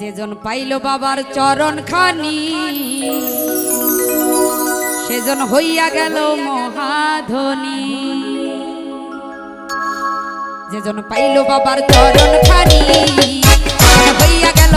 যেজন পাইল বাবার চরণ খানি, সেজন হইয়া গেল মহাধনি। যেজন পাইল বাবার চরণ খানি হইয়া গেল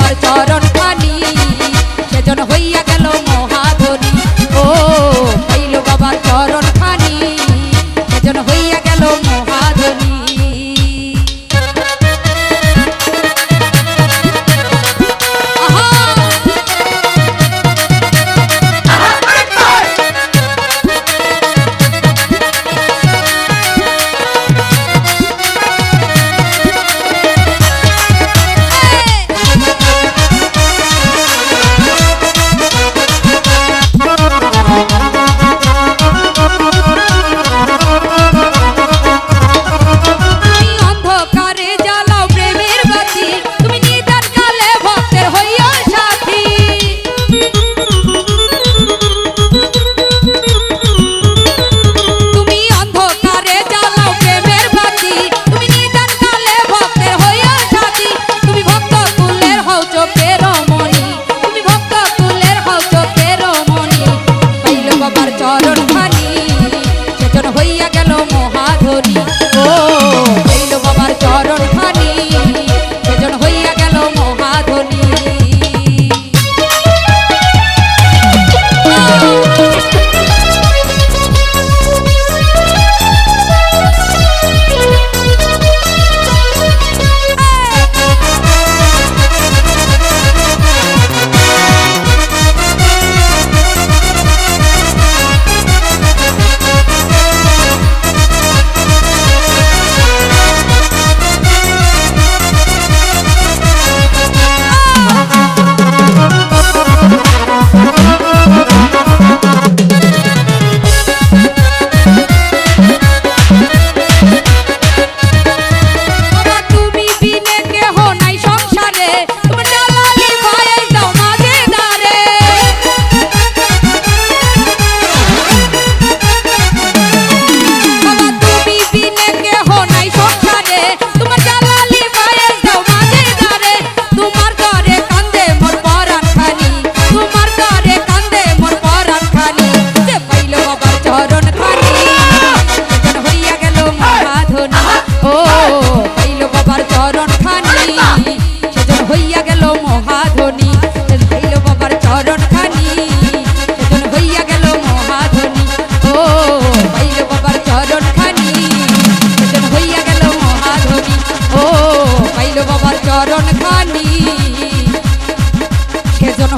তোমার চরণ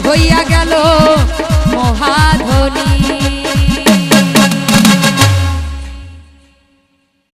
হইয়া গেল মহাধনী